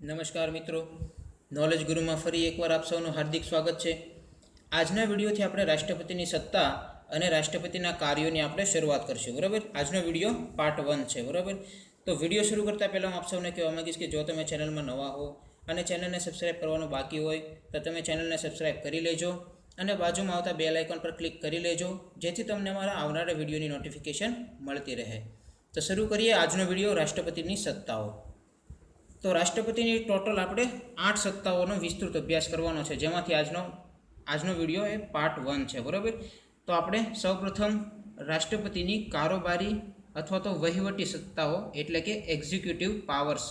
નમસ્કાર મિત્રો. નોલેજ ગુરુમાં ફરી એકવાર આપ સૌનું હાર્દિક સ્વાગત છે. આજના વિડીયોથી આપણે રાષ્ટ્રપતિની સત્તા અને રાષ્ટ્રપતિના કાર્યોની આપણે શરૂઆત કરીશું. બરાબર? આજનો વીડિયો પાર્ટ વન છે. બરાબર? તો વીડિયો શરૂ કરતાં પહેલાં હું આપ સૌને કહેવા માગીશ કે જો તમે ચેનલમાં નવા હો અને ચેનલને સબસ્ક્રાઈબ કરવાનું બાકી હોય, તો તમે ચેનલને સબસ્ક્રાઈબ કરી લેજો અને બાજુમાં આવતા બેલ આઇકોન પર ક્લિક કરી લેજો, જેથી તમને મારા આવનારા વિડીયોની નોટિફિકેશન મળતી રહે. તો શરૂ કરીએ આજનો વીડિયો રાષ્ટ્રપતિની સત્તાઓ. તો રાષ્ટ્રપતિની ટોટલ આપણે આઠ સત્તાઓનો વિસ્તૃત અભ્યાસ કરવાનો છે. જેમાંથી આજનો આજનો વીડિયો એ પાર્ટ વન છે, બરાબર? તો આપણે સૌપ્રથમ રાષ્ટ્રપતિની કારોબારી અથવા તો વહીવટી સત્તાઓ, એટલે કે એક્ઝિક્યુટિવ પાવર્સ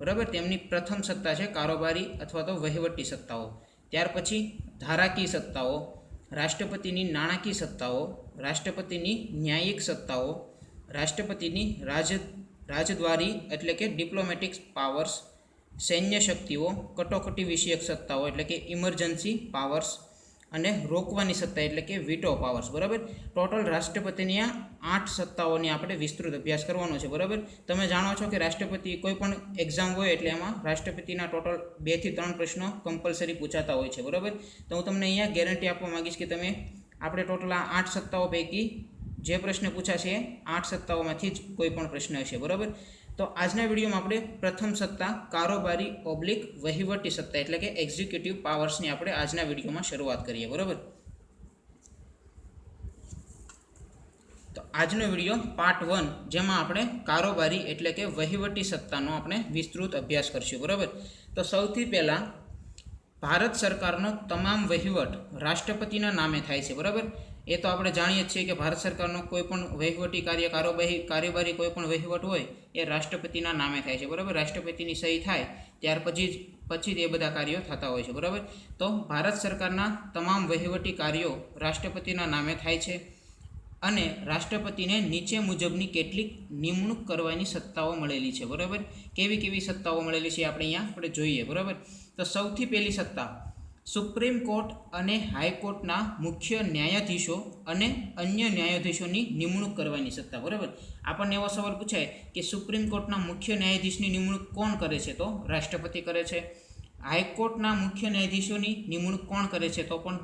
બરાબર? તેમની પ્રથમ સત્તા છે કારોબારી અથવા તો વહીવટી સત્તાઓ. ત્યાર પછી ધારાકીય સત્તાઓ, રાષ્ટ્રપતિની નાણાકીય સત્તાઓ, રાષ્ટ્રપતિની ન્યાયિક સત્તાઓ, રાષ્ટ્રપતિની રાજ રાજદ્વારી એટલે કે ડિપ્લોમેટિક પાવર્સ સૈન્ય શક્તિઓ, કટોકટી વિષયક સત્તાઓ એટલે કે ઇમરજન્સી પાવર્સ અને રોકવાની સત્તા એટલે કે વીટો પાવર્સ બરાબર? ટોટલ રાષ્ટ્રપતિની આ આઠ સત્તાઓની આપણે વિસ્તૃત અભ્યાસ કરવાનો છે, બરાબર? તમે જાણો છો કે રાષ્ટ્રપતિ કોઈ પણ એક્ઝામ હોય એટલે એમાં રાષ્ટ્રપતિના ટોટલ બેથી ત્રણ પ્રશ્નો કમ્પલસરી પૂછાતા હોય છે, બરાબર? તો હું તમને અહીંયા ગેરંટી આપવા માગીશ કે તમે, આપણે ટોટલ આ આઠ સત્તાઓ પૈકી જે પ્રશ્ન પૂછાશે આઠ સત્તાઓમાંથી જ કોઈ પણ પ્રશ્ન હશે, બરાબર? તો આજના વિડીયોમાં આપણે પ્રથમ સત્તા, કારોબારી ઓબ્લિક વહીવટી સત્તા, એટલે કે એક્ઝિક્યુટિવ પાવર્સની આપણે આજના વિડીયોમાં શરૂઆત કરીએ, બરાબર? તો આજનો વીડિયો પાર્ટ વન જેમાં આપણે કારોબારી એટલે કે વહીવટી સત્તાનો આપણે વિસ્તૃત અભ્યાસ કરશું, બરાબર? તો સૌથી પહેલાં, ભારત સરકારનો તમામ વહીવટ રાષ્ટ્રપતિના નામે થાય છે, બરાબર? એ તો આપણે જાણીએ જ છીએ કે ભારત સરકારનો કોઈપણ વહીવટી કાર્ય કારોબારી કાર્યબારી કોઈપણ વહીવટ હોય, એ રાષ્ટ્રપતિના નામે થાય છે, બરાબર? રાષ્ટ્રપતિની સહી થાય, ત્યાર પછી જ પછી જ એ બધા કાર્યો થતા હોય છે, બરાબર? તો ભારત સરકારના તમામ વહીવટી કાર્યો રાષ્ટ્રપતિના નામે થાય છે અને રાષ્ટ્રપતિને નીચે મુજબની કેટલીક નિમણૂક કરવાની સત્તાઓ મળેલી છે, બરાબર? કેવી કેવી સત્તાઓ મળેલી છે આપણે અહીંયા આપણે જોઈએ, બરાબર? તો સૌથી પહેલી સત્તા સુપ્રીમ કોર્ટ અને હાઈકોર્ટના મુખ્ય ન્યાયાધીશો અને અન્ય ન્યાયાધીશોની નિમણૂક કરવાની સત્તા, બરાબર? આપણને એવો સવાલ પૂછાય કે સુપ્રીમ કોર્ટના મુખ્ય ન્યાયાધીશની નિમણૂક કોણ કરે છે? તો રાષ્ટ્રપતિ કરે છે. હાઈકોર્ટના મુખ્ય ન્યાયાધીશોની નિમણૂક કોણ કરે છે? તો પણ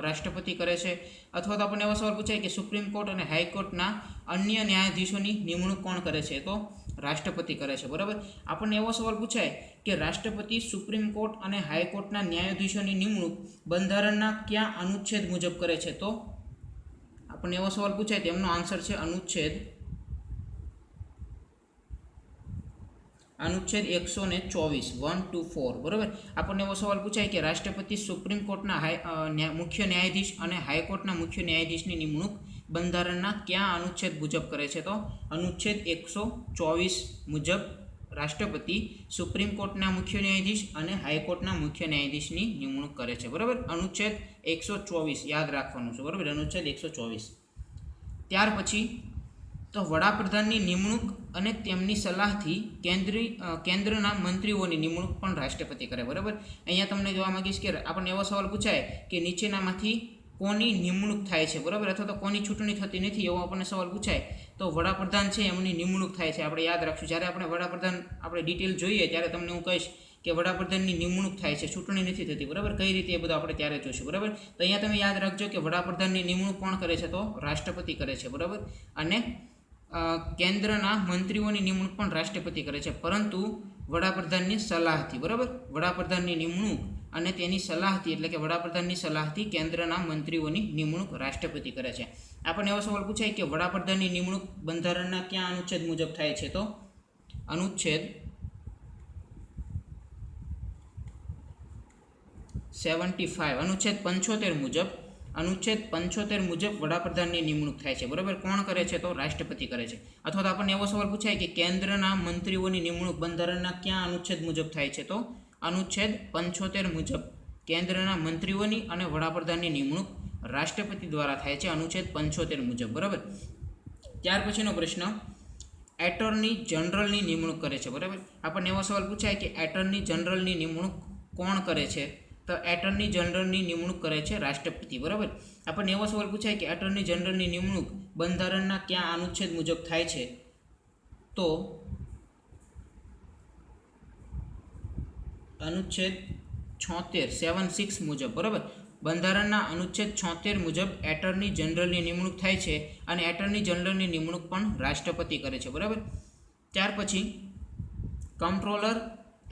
રાષ્ટ્રપતિ કરે છે. અથવા તો આપણને એવો સવાલ પૂછાય કે સુપ્રીમ કોર્ટ અને હાઈકોર્ટના અન્ય ન્યાયાધીશોની નિમણૂક કોણ કરે છે? તો રાષ્ટ્રપતિ કરે છે, બરાબર? આપણને એવો સવાલ પૂછાય કે રાષ્ટ્રપતિ, સુપ્રીમ કોર્ટ અને હાઈકોર્ટના ન્યાયાધીશોની નિમણૂક બંધારણના કયા અનુચ્છેદ મુજબ કરે છે? તો આપણને એવો સવાલ પૂછાય, તેમનો આન્સર છે અનુચ્છેદ. અનુચ્છેદ એકસો ને ચોવીસ, વન, ટુ, ફોર, બરાબર? આપણને એવો સવાલ પૂછાય કે રાષ્ટ્રપતિ, સુપ્રીમ કોર્ટના હાઈ મુખ્ય ન્યાયાધીશ અને હાઈકોર્ટના મુખ્ય ન્યાયાધીશની નિમણૂક બંધારણના કયા અનુચ્છેદ મુજબ કરે છે? તો અનુચ્છેદ એકસો ચોવીસ મુજબ રાષ્ટ્રપતિ સુપ્રીમ કોર્ટના મુખ્ય ન્યાયાધીશ અને હાઈકોર્ટના મુખ્ય ન્યાયાધીશની નિમણૂક કરે છે. બરાબર? અનુચ્છેદ એકસો ચોવીસ યાદ રાખવાનું છે. બરાબર? અનુચ્છેદ એકસો ચોવીસ. ત્યાર પછી તો વડાપ્રધાનની નિમણૂક અને તેમની સલાહથી કેન્દ્રીય કેન્દ્રના મંત્રીઓની નિમણૂક પણ રાષ્ટ્રપતિ કરે. બરાબર? અહીંયા તમને જોવા માંગીશ કે આપણને એવો સવાલ પૂછાય કે નીચેનામાંથી કોની નિમણૂક થાય છે, બરાબર? અથવા તો કોની ચૂંટણી થતી નથી એવો આપણને સવાલ પૂછાય. તો વડાપ્રધાન છે, એમની નિમણૂક થાય છે, આપણે યાદ રાખશું. જ્યારે આપણે વડાપ્રધાન, આપણે ડિટેલ જોઈએ, ત્યારે તમને હું કહીશ કે વડાપ્રધાનની નિમણૂક થાય છે, ચૂંટણી નથી થતી, બરાબર? કઈ રીતે એ બધું આપણે ત્યારે જોઈશું બરાબર? તો અહીંયા તમે યાદ રાખજો કે વડાપ્રધાનની નિમણૂક કોણ કરે છે તો? રાષ્ટ્રપતિ કરે છે, બરાબર? અને કેન્દ્રના મંત્રીઓની નિમણૂક પણ રાષ્ટ્રપતિ કરે છે. પરંતુ વડાપ્રધાનની સલાહથી બરાબર? વડાપ્રધાનની નિમણૂક અને તેની સલાહથી એટલે કે વડાપ્રધાનની સલાહથી કેન્દ્રના મંત્રીઓની નિમણૂક રાષ્ટ્રપતિ કરે છે. આપણને એવો સવાલ પૂછાય કે વડાપ્રધાનની નિમણૂક બંધારણના ક્યાં અનુચ્છેદ મુજબ થાય છે તો? અનુચ્છેદ સેવન્ટી ફાઇવ અનુચ્છેદ પંચોતેર મુજબ અનુચ્છેદ પંચોતેર મુજબ વડાપ્રધાનની નિમણૂક થાય છે. બરાબર? કોણ કરે છે તો? રાષ્ટ્રપતિ કરે છે. અથવા તો આપણને એવો સવાલ પૂછાય કે કેન્દ્રના મંત્રીઓની નિમણૂક બંધારણના ક્યાં અનુચ્છેદ મુજબ થાય છે? તો અનુચ્છેદ પંચોતેર મુજબ કેન્દ્રના મંત્રીઓની અને વડાપ્રધાનની નિમણૂક રાષ્ટ્રપતિ દ્વારા થાય છે અનુચ્છેદ પંચોતેર મુજબ. બરાબર? ત્યાર પછીનો પ્રશ્ન. એટર્ની જનરલની નિમણૂક કરે છે. બરાબર? આપણને એવો સવાલ પૂછાય કે એટર્ની જનરલની નિમણૂક કોણ કરે છે? તો એટર્ની જનરલની નિમણૂક કરે છે રાષ્ટ્રપતિ, બરાબર? આપણને એવો સવાલ પૂછાય કે એટર્ની જનરલની નિમણૂક બંધારણના ક્યાં અનુચ્છેદ મુજબ થાય છે? તો અનુચ્છેદ છોતેર સેવન સિક્સ મુજબ, બરાબર? બંધારણના અનુચ્છેદ છોતેર મુજબ એટર્ની જનરલની નિમણૂક થાય છે અને એટર્ની જનરલની નિમણૂક પણ રાષ્ટ્રપતિ કરે છે, બરાબર? ત્યાર પછી કંટ્રોલર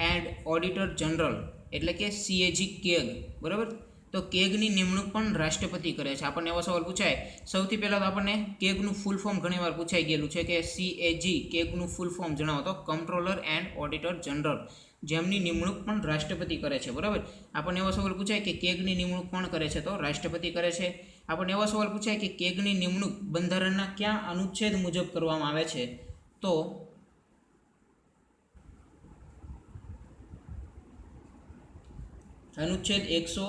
એન્ડ ઓડિટર જનરલ એટલે કે સીએજી કેગ, બરાબર? તો કેગની નિમણૂક પણ રાષ્ટ્રપતિ કરે છે. આપણને એવો સવાલ પૂછાય. સૌથી પહેલાં તો આપણને કેગનું ફૂલ ફોર્મ ઘણીવાર પૂછાઈ ગયેલું છે કે સીએજી કેગનું ફૂલ ફોર્મ જણાવો તો કંટ્રોલર એન્ડ ઓડિટર જનરલ જેમની નિમણૂક પણ રાષ્ટ્રપતિ કરે છે, બરાબર? આપણને એવો સવાલ પૂછાય કે કેગની નિમણૂક કોણ કરે છે? તો રાષ્ટ્રપતિ કરે છે. આપણને એવો સવાલ પૂછાય કે કેગની નિમણૂક બંધારણના ક્યાં અનુચ્છેદ મુજબ કરવામાં આવે છે? તો અનુચ્છેદ એકસો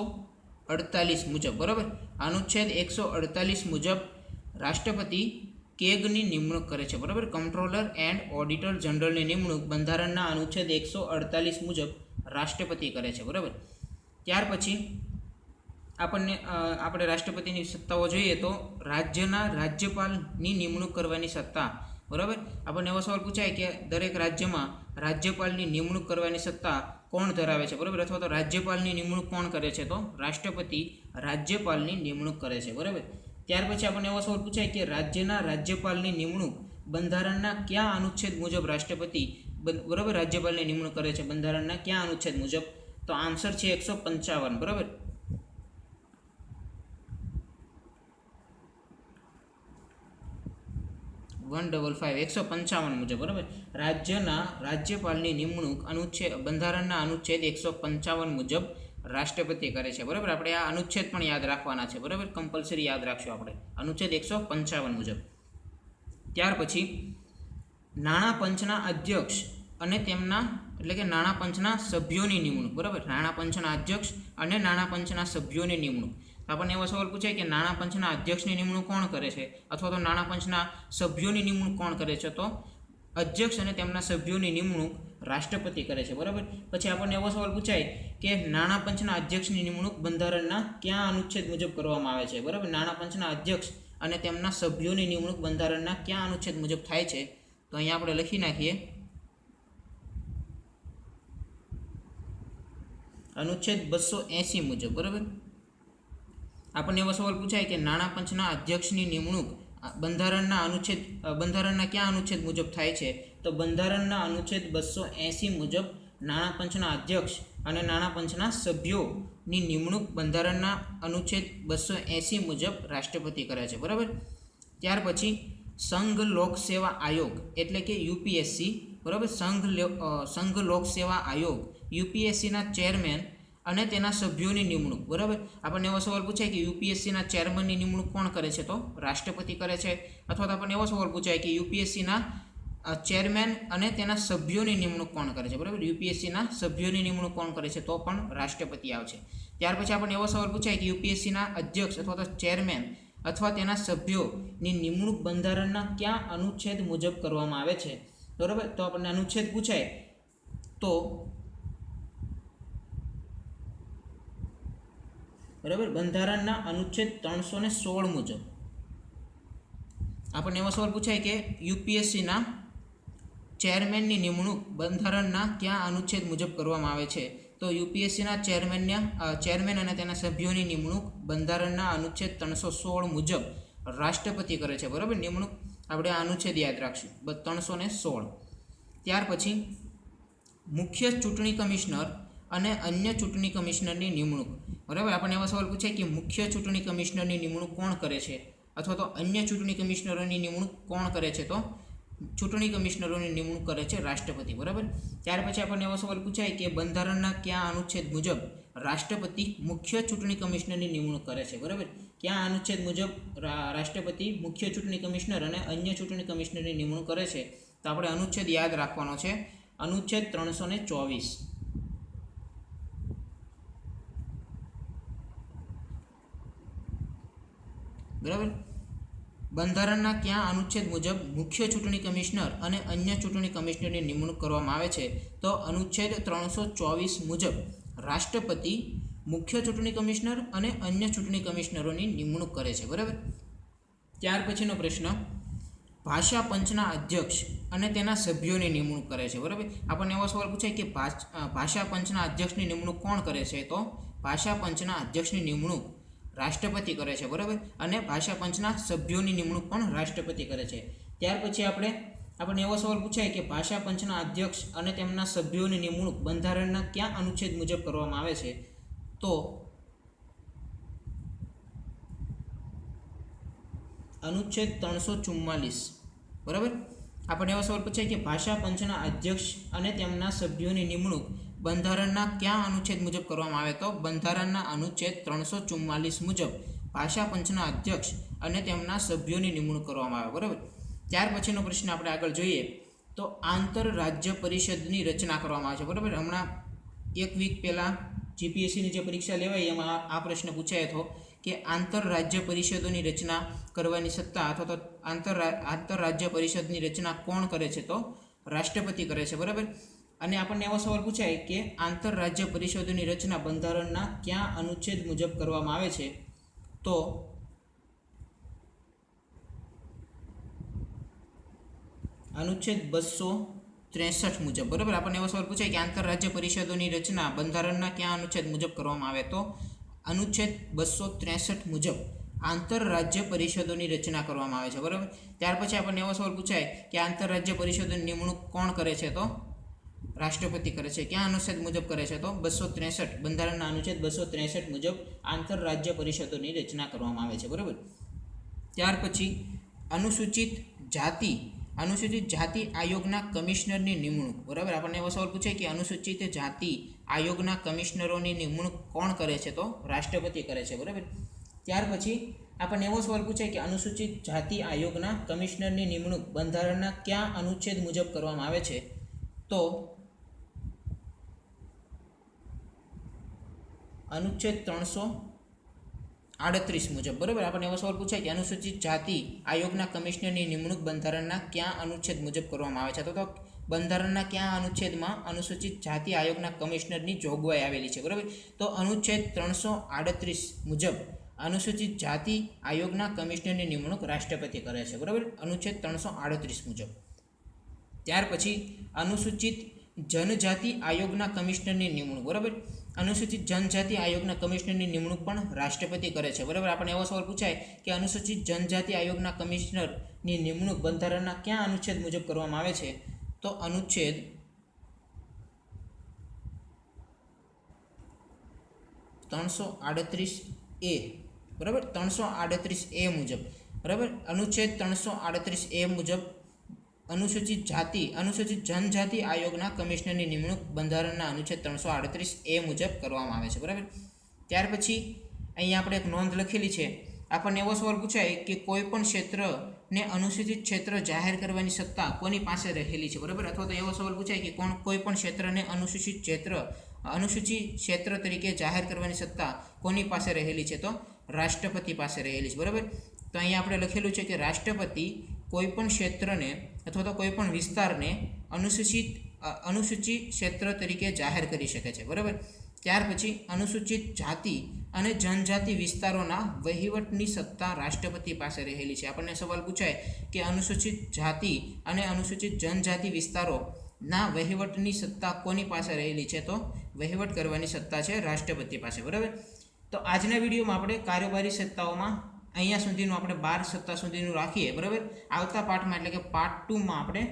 અડતાલીસ મુજબ, બરાબર? અનુચ્છેદ એકસો અડતાલીસ મુજબ રાષ્ટ્રપતિ કેગની નિમણૂક કરે છે, બરાબર? કંટ્રોલર એન્ડ ઓડિટર જનરલની નિમણૂક બંધારણના અનુચ્છેદ એકસો અડતાલીસ મુજબ રાષ્ટ્રપતિ કરે છે, બરાબર? ત્યાર પછી આપણને આપણે રાષ્ટ્રપતિની સત્તાઓ જોઈએ તો રાજ્યના રાજ્યપાલની નિમણૂક કરવાની સત્તા, બરાબર? આપણને એવો સવાલ પૂછાય કે દરેક રાજ્યમાં રાજ્યપાલની નિમણૂક કરવાની સત્તા કોણ ધરાવે છે? બરાબર? અથવા તો રાજ્યપાલની નિમણૂક કોણ કરે છે? તો રાષ્ટ્રપતિ રાજ્યપાલની નિમણૂક કરે છે. બરાબર? ત્યાર પછી આપણને એવો સવાલ પૂછાય કે રાજ્યના રાજ્યપાલની નિમણૂક બંધારણના કયા અનુચ્છેદ મુજબ રાષ્ટ્રપતિ બરાબર? રાજ્યપાલની નિમણૂક કરે છે. બંધારણના કયા અનુચ્છેદ મુજબ? તો આન્સર છે એકસો પંચાવન. બરાબર? વન ડબલ ફાઇવ એકસો પંચાવન મુજબ, બરાબર? રાજ્યના રાજ્યપાલની નિમણૂક અનુચ્છેદ બંધારણના અનુચ્છેદ એકસો પંચાવન મુજબ રાષ્ટ્રપતિ કરે છે, બરાબર? આપણે આ અનુચ્છેદ પણ યાદ રાખવાના છે, બરાબર? કમ્પલસરી યાદ રાખશું આપણે. અનુચ્છેદ એકસો પંચાવન મુજબ. ત્યાર પછી નાણાં પંચના અધ્યક્ષ અને તેમના, એટલે કે નાણાં પંચના સભ્યોની નિમણૂક, બરાબર? નાણાં પંચના અધ્યક્ષ અને નાણાં પંચના સભ્યોની નિમણૂક. આપણને એવો સવાલ પૂછાય કે નાણાં પંચના અધ્યક્ષની નિમણૂક કોણ કરે છે? અથવા તો નાણાં પંચના સભ્યોની નિમણૂક કોણ કરે છે? તો અધ્યક્ષ અને તેમના સભ્યોની નિમણૂક રાષ્ટ્રપતિ કરે છે. બરાબર? પછી આપણને એવો સવાલ પૂછાય કે નાણાં પંચના અધ્યક્ષની નિમણૂક બંધારણના ક્યાં અનુચ્છેદ મુજબ કરવામાં આવે છે? બરાબર? નાણાં પંચના અધ્યક્ષ અને તેમના સભ્યોની નિમણૂક બંધારણના ક્યાં અનુચ્છેદ મુજબ થાય છે? તો અહીંયા આપણે લખી નાખીએ. અનુચ્છેદ બસો એંસી મુજબ. બરાબર? આપણને એવો સવાલ પૂછાય કે નાણાં પંચના અધ્યક્ષની નિમણૂક બંધારણના અનુચ્છેદ બંધારણના ક્યાં અનુચ્છેદ મુજબ થાય છે? તો બંધારણના અનુચ્છેદ બસો એંસી મુજબ નાણાં પંચના અધ્યક્ષ અને નાણાં પંચના સભ્યોની નિમણૂક બંધારણના અનુચ્છેદ બસો એંસી મુજબ રાષ્ટ્રપતિ કરે છે. બરાબર? ત્યાર પછી સંઘ લોક સેવા આયોગ એટલે કે યુપીએસસી. બરાબર? સંઘ સંઘ લોક સેવા આયોગ યુપીએસસીના ચેરમેન અને તેના સભ્યોની નિમણૂક, બરાબર? આપણને એવો સવાલ પૂછાય કે યુપીએસસીના ચેરમેનની નિમણૂક કોણ કરે છે? તો રાષ્ટ્રપતિ કરે છે. અથવા તો આપણને એવો સવાલ પૂછાય કે યુપીએસસીના ચેરમેન અને તેના સભ્યોની નિમણૂક કોણ કરે છે? બરાબર? યુપીએસસીના સભ્યોની નિમણૂક કોણ કરે છે? તો પણ રાષ્ટ્રપતિ આવશે. ત્યાર પછી આપણને એવો સવાલ પૂછાય કે યુપીએસસીના અધ્યક્ષ અથવા તો ચેરમેન અથવા તેના સભ્યોની નિમણૂક બંધારણના ક્યાં અનુચ્છેદ મુજબ કરવામાં આવે છે? બરાબર? તો આપણને અનુચ્છેદ પૂછાય. તો બરાબર? બંધારણના અનુચ્છેદ ત્રણસો ને સોળ મુજબ. આપણને એવો સવાલ પૂછાય કે યુપીએસસીના ચેરમેનની નિમણૂક બંધારણના ક્યાં અનુચ્છેદ મુજબ કરવામાં આવે છે? તો યુપીએસસીના ચેરમેનના ચેરમેન અને તેના સભ્યોની નિમણૂક બંધારણના અનુચ્છેદ ત્રણસો સોળ મુજબ રાષ્ટ્રપતિ કરે છે, બરાબર? નિમણૂક આપણે આ અનુચ્છેદ યાદ રાખશું. ત્રણસો ને સોળ. ત્યાર પછી મુખ્ય ચૂંટણી કમિશનર અને અન્ય ચૂંટણી કમિશનરની નિમણૂક. બરાબર? આપણને એવા સવાલ પૂછાય કે મુખ્ય ચૂંટણી કમિશનરની નિમણૂક કોણ કરે છે? અથવા તો અન્ય ચૂંટણી કમિશનરોની નિમણૂક કોણ કરે છે? તો ચૂંટણી કમિશનરોની નિમણૂક કરે છે રાષ્ટ્રપતિ, બરાબર? ત્યાર પછી આપણને એવો સવાલ પૂછાય કે બંધારણના કયા અનુચ્છેદ મુજબ રાષ્ટ્રપતિ મુખ્ય ચૂંટણી કમિશનરની નિમણૂક કરે છે, બરાબર? ક્યાં અનુચ્છેદ મુજબ રાષ્ટ્રપતિ મુખ્ય ચૂંટણી કમિશનર અને અન્ય ચૂંટણી કમિશનરની નિમણૂક કરે છે? તો આપણે અનુચ્છેદ યાદ રાખવાનો છે. અનુચ્છેદ ત્રણસો ચોવીસ. બરાબર? બંધારણના ક્યાં અનુચ્છેદ મુજબ મુખ્ય ચૂંટણી કમિશનર અને અન્ય ચૂંટણી કમિશનરની નિમણૂક કરવામાં આવે છે? તો અનુચ્છેદ ત્રણસો ચોવીસ મુજબ રાષ્ટ્રપતિ, મુખ્ય ચૂંટણી કમિશનર અને અન્ય ચૂંટણી કમિશનરોની નિમણૂક કરે છે. બરાબર? ત્યાર પછીનો પ્રશ્ન. ભાષા પંચના અધ્યક્ષ અને તેના સભ્યોની નિમણૂક કરે છે. બરાબર? આપણને એવો સવાલ પૂછાય કે ભાષ- ભાષા પંચના અધ્યક્ષની નિમણૂક કોણ કરે છે? તો ભાષા પંચના અધ્યક્ષની નિમણૂક રાષ્ટ્રપતિ કરે છે, બરાબર? અને ભાષા પંચના સભ્યોની નિમણૂક પણ રાષ્ટ્રપતિ કરે છે. ત્યાર પછી આપણે, આપણને એવો સવાલ પૂછાય કે ભાષા પંચના અધ્યક્ષ અને તેમના સભ્યોની નિમણૂક બંધારણના ક્યાં અનુચ્છેદ મુજબ કરવામાં આવે છે? તો અનુચ્છેદ ત્રણસો ચુમ્માલીસ, બરાબર? આપણને એવો સવાલ પૂછાય કે ભાષા પંચના અધ્યક્ષ અને તેમના સભ્યોની નિમણૂક બંધારણના કયા અનુચ્છેદ મુજબ કરવામાં આવે તો બંધારણના અનુચ્છેદ ત્રણસો ચુમ્માલીસ મુજબ ભાષા પંચના અધ્યક્ષ અને તેમના સભ્યોની નિમણૂક કરવામાં આવે, બરાબર? ત્યાર પછીનો પ્રશ્ન આપણે આગળ જોઈએ તો આંતરરાજ્ય પરિષદની રચના કરવામાં આવે છે, બરાબર? હમણાં એક વીક પહેલાં જીપીએસસીની જે પરીક્ષા લેવાય એમાં આ- પ્રશ્ન પૂછાયો હતો કે આંતરરાજ્ય પરિષદોની રચના કરવાની સત્તા અથવા તો આંતર આંતરરાજ્ય પરિષદની રચના કોણ કરે છે તો રાષ્ટ્રપતિ કરે છે, બરાબર? અને આપણને એવો સવાલ પૂછાય કે આંતરરાજ્ય પરિષદોની રચના બંધારણના ક્યાં અનુચ્છેદ મુજબ કરવામાં આવે છે? તો અનુચ્છેદ બસો ત્રેસઠ મુજબ. બરાબર? આપણને એવો સવાલ પૂછાય કે આંતરરાજ્ય પરિષદોની રચના બંધારણના ક્યાં અનુચ્છેદ મુજબ કરવામાં આવે? તો અનુચ્છેદ બસો ત્રેસઠ મુજબ આંતરરાજ્ય પરિષદોની રચના કરવામાં આવે છે. બરાબર? ત્યાર પછી આપણને એવો સવાલ પૂછાય કે આંતરરાજ્ય પરિષદોની નિમણૂક કોણ કરે છે? તો રાષ્ટ્રપતિ કરે છે. ક્યાં અનુચ્છેદ મુજબ કરે છે તો? બસો ત્રેસઠ, બંધારણના અનુચ્છેદ બસો ત્રેસઠ મુજબ આંતરરાજ્ય પરિષદોની રચના કરવામાં આવે છે. બરાબર? ત્યાર પછી અનુસૂચિત જાતિ અનુસૂચિત જાતિ આયોગના કમિશનરની નિમણૂક. બરાબર? આપણને એવો સવાલ પૂછે કે અનુસૂચિત જાતિ આયોગના કમિશનરોની નિમણૂક કોણ કરે છે તો? રાષ્ટ્રપતિ કરે છે. બરાબર? ત્યાર પછી આપણને એવો સવાલ પૂછે કે અનુસૂચિત જાતિ આયોગના કમિશનરની નિમણૂક બંધારણના કયા અનુચ્છેદ મુજબ કરવામાં આવે છે? તો અનુચ્છેદ ત્રણસો આડત્રીસ મુજબ, બરાબર? આપણને એવો સવાલ પૂછાય કે અનુસૂચિત જાતિ આયોગના કમિશનરની નિમણૂક બંધારણના ક્યાં અનુચ્છેદ મુજબ કરવામાં આવે છે? તો બંધારણના ક્યાં અનુચ્છેદમાં અનુસૂચિત જાતિ આયોગના કમિશનરની જોગવાઈ આવેલી છે, બરાબર? તો અનુચ્છેદ ત્રણસો આડત્રીસ મુજબ અનુસૂચિત જાતિ આયોગના કમિશનરની નિમણૂક રાષ્ટ્રપતિ કરે છે, બરાબર? અનુચ્છેદ ત્રણસો આડત્રીસ મુજબ. ત્યાર પછી અનુસૂચિત જનજાતિ આયોગના કમિશનરની નિમણૂક, બરાબર? અનુસૂચિત જનજાતિ આયોગના કમિશનરની નિમણૂક પણ રાષ્ટ્રપતિ કરે છે, બરાબર? આપણને એવો સવાલ પૂછાય કે અનુસૂચિત જનજાતિ આયોગના કમિશનરની નિમણૂક બંધારણના ક્યાં અનુચ્છેદ મુજબ કરવામાં આવે છે? તો અનુચ્છેદ ત્રણસો આડત્રીસ એ, બરાબર? ત્રણસો આડત્રીસ એ મુજબ, બરાબર? અનુચ્છેદ ત્રણસો આડત્રીસ એ મુજબ અનુસૂચિત જાતિ, અનુસૂચિત જનજાતિ આયોગના કમિશનરની નિમણૂક બંધારણના અનુચ્છેદ ત્રણસો આડત્રીસ એ મુજબ કરવામાં આવે છે, બરાબર? ત્યાર પછી અહીંયા આપણે એક નોંધ લખેલી છે. આપણને એવો સવાલ પૂછાય કે કોઈ પણ ક્ષેત્રને અનુસૂચિત ક્ષેત્ર જાહેર કરવાની સત્તા કોની પાસે રહેલી છે, બરાબર? અથવા તો એવો સવાલ પૂછાય કે કોણ, કોઈ પણ ક્ષેત્રને અનુસૂચિત ક્ષેત્ર અનુસૂચિત ક્ષેત્ર તરીકે જાહેર કરવાની સત્તા કોની પાસે રહેલી છે? તો રાષ્ટ્રપતિ પાસે રહેલી છે, બરાબર? તો અહીંયા આપણે લખેલું છે કે રાષ્ટ્રપતિ કોઈ પણ ક્ષેત્રને અથવા તો કોઈપણ વિસ્તારને અનુસૂચિત અનુસૂચિત ક્ષેત્ર તરીકે જાહેર કરી શકે છે. બરાબર? ત્યાર પછી અનુસૂચિત જાતિ અને જનજાતિ વિસ્તારોના વહીવટની સત્તા રાષ્ટ્રપતિ પાસે રહેલી છે. આપણને સવાલ પૂછાય કે અનુસૂચિત જાતિ અને અનુસૂચિત જનજાતિ વિસ્તારોના વહીવટની સત્તા કોની પાસે રહેલી છે? તો વહીવટ કરવાની સત્તા છે રાષ્ટ્રપતિ પાસે. બરાબર? તો આજના વિડીયોમાં આપણે કારોબારી સત્તાઓમાં અહીંયા સુધીનું આપણે બાર સત્તા સુધીનું રાખીએ, બરાબર? આવતા પાઠમાં, એટલે કે પાર્ટ ટુમાં આપણે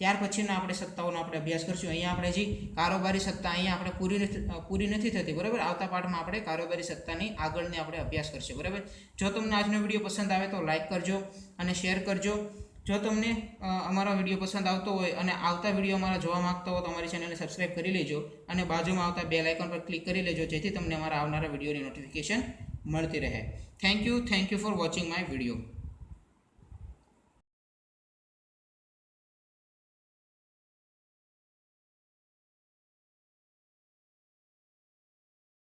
ત્યાર પછીના આપણે સત્તાઓનો આપણે અભ્યાસ કરશું. અહીંયા આપણે હજી કારોબારી સત્તા અહીંયા આપણે પૂરી પૂરી નથી થતી, બરાબર? આવતા પાઠમાં આપણે કારોબારી સત્તાની આગળની આપણે અભ્યાસ કરશું, બરાબર? જો તમને આજનો વીડિયો પસંદ આવે તો લાઇક કરજો અને શેર કરજો. જો તમને અમારો વીડિયો પસંદ આવતો હોય અને આવતા વીડિયો અમારા જોવા માગતા હો તો અમારી ચેનલને સબસ્ક્રાઇબ કરી લેજો અને બાજુમાં આવતા બે લાઇકન પર ક્લિક કરી લેજો, જેથી તમને અમારા આવનારા વિડીયોની નોટિફિકેશન મળતી રહે. Thank you thank you for watching my video